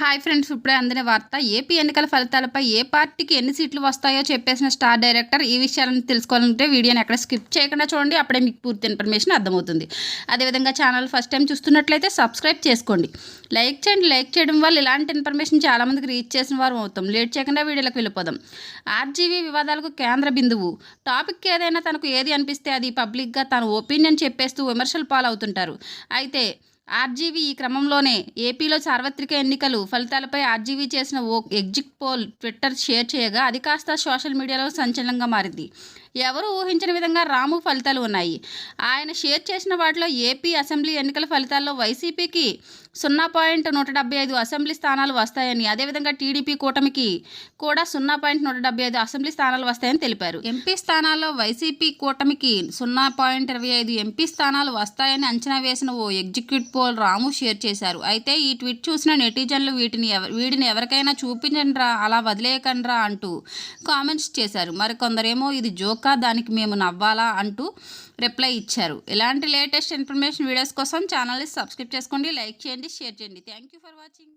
Hi friends ఇప్పుడే అందిన వార్త ఏపీ ఎన్నికల ఫలితాలపై ఏ పార్టీకి ఎన్ని సీట్లు వస్తాయో చెప్పేసిన స్టార్ డైరెక్టర్ ఈ విషయాలను తెలుసుకోవాలంటే వీడియోని ఎక్కడ స్కిప్ చేయకుండా చూడండి అప్పుడే మీకు పూర్తి ఇన్ఫర్మేషన్ అర్థమవుతుంది. అదేవిధంగా ఛానల్ ఫస్ట్ టైం చూస్తున్నట్లయితే సబ్స్క్రైబ్ చేసుకోండి. లైక్ చేయండి లైక్ చేయడం వల్ల ఇలాంటి ఇన్ఫర్మేషన్ చాలామందికి రీచ్ చేసిన వారు అవుతాం. లేట్ చేయకుండా వీడియోలకు వెళ్ళిపోదాం. ఆర్జీవీ వివాదాలకు కేంద్ర బిందువు. టాపిక్ ఏదైనా తనకు ఏది అనిపిస్తే అది పబ్లిక్గా తన ఒపీనియన్ చెప్పేస్తూ విమర్శలు పాలవుతుంటారు. అయితే ఆర్జీవీ ఈ క్రమంలోనే ఏపీలో సార్వత్రిక ఎన్నికలు ఫలితాలపై ఆర్జీవీ చేసిన ఓ ఎగ్జిట్ పోల్ ట్విట్టర్ షేర్ చేయగా అది కాస్త సోషల్ మీడియాలో సంచలనంగా మారింది. ఎవరు ఊహించిన విధంగా రాము ఫలితాలు ఉన్నాయి. ఆయన షేర్ చేసిన వాటిలో ఏపీ అసెంబ్లీ ఎన్నికల ఫలితాల్లో వైసీపీకి సున్నా పాయింట్ నూట డెబ్బై ఐదు అసెంబ్లీ స్థానాలు వస్తాయని అదేవిధంగా టీడీపీ కూటమికి కూడా సున్నా పాయింట్ నూట డెబ్బై ఐదు అసెంబ్లీ స్థానాలు వస్తాయని తెలిపారు. ఎంపీ స్థానాల్లో వైసీపీ కూటమికి సున్నా పాయింట్ ఇరవై ఐదు ఎంపీ స్థానాలు వస్తాయని అంచనా వేసిన ఓ ఎగ్జిక్యూటివ్ పోల్ రాము షేర్ చేశారు. అయితే ఈ ట్వీట్ చూసిన నెటిజన్లు వీటిని ఎవ వీడిని ఎవరికైనా చూపించండిరా అలా వదిలేయకండ్రా అంటూ కామెంట్స్ చేశారు. మరి కొందరేమో ఇది జోక్ దానికి మేము నవ్వాలా అంటూ రిప్లై ఇచ్చారు. ఇలాంటి లేటెస్ట్ ఇన్ఫర్మేషన్ వీడియోస్ కోసం ఛానల్ని సబ్స్క్రైబ్ చేసుకోండి లైక్ చేయండి షేర్ చేయండి. Thank you for watching